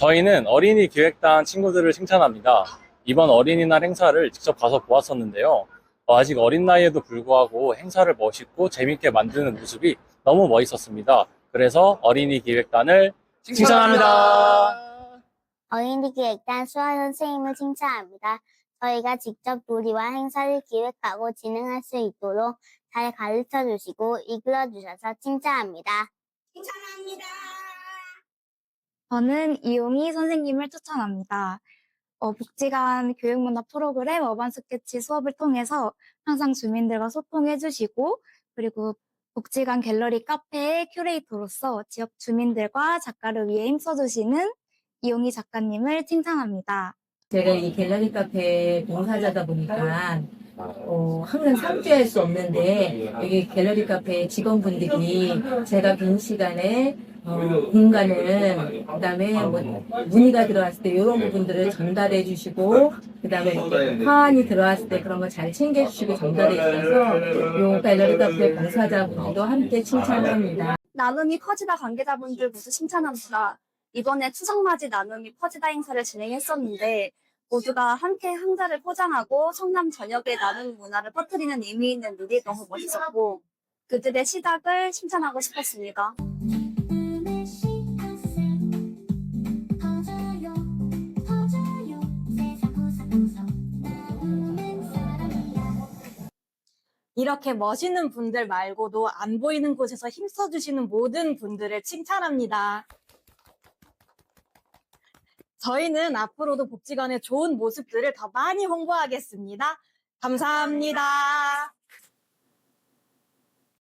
저희는 어린이 기획단 친구들을 칭찬합니다. 이번 어린이날 행사를 직접 가서 보았었는데요. 어, 아직 어린 나이에도 불구하고 행사를 멋있고 재밌게 만드는 모습이 너무 멋있었습니다. 그래서 어린이 기획단을 칭찬합니다. 어린이 기획단 수아 선생님을 칭찬합니다. 저희가 직접 놀이와 행사를 기획하고 진행할 수 있도록 잘 가르쳐 주시고 이끌어 주셔서 칭찬합니다. 칭찬합니다. 저는 이용희 선생님을 추천합니다. 어, 복지관 교육문화 프로그램 어반 스케치 수업을 통해서 항상 주민들과 소통해 주시고 그리고 복지관 갤러리 카페의 큐레이터로서 지역 주민들과 작가를 위해 힘써 주시는 이용희 작가님을 칭찬합니다. 제가 이 갤러리 카페 봉사자다 보니까 어, 항상 상주할 수 없는데 여기 갤러리 카페 직원분들이 제가 빈 시간에 어, 공간을 그다음에 뭐 문의가 들어왔을 때 이런 부분들을 전달해 주시고 그다음에 화환이 들어왔을 때 그런 걸잘 챙겨 주시고 전달해 주셔서 요 갤러리 카페 봉사자분들도 함께 칭찬합니다. 나눔이 퍼지다 관계자분들 모두 칭찬합니다. 이번에 추석맞이 나눔이 퍼지다 행사를 진행했었는데 모두가 함께 항자를 포장하고 성남 전역의 나눔 문화를 퍼뜨리는 의미 있는 일이 너무 멋있었고 그들의 시작을 칭찬하고 싶었습니다. 이렇게 멋있는 분들 말고도 안 보이는 곳에서 힘써주시는 모든 분들을 칭찬합니다. 저희는 앞으로도 복지관의 좋은 모습들을 더 많이 홍보하겠습니다. 감사합니다.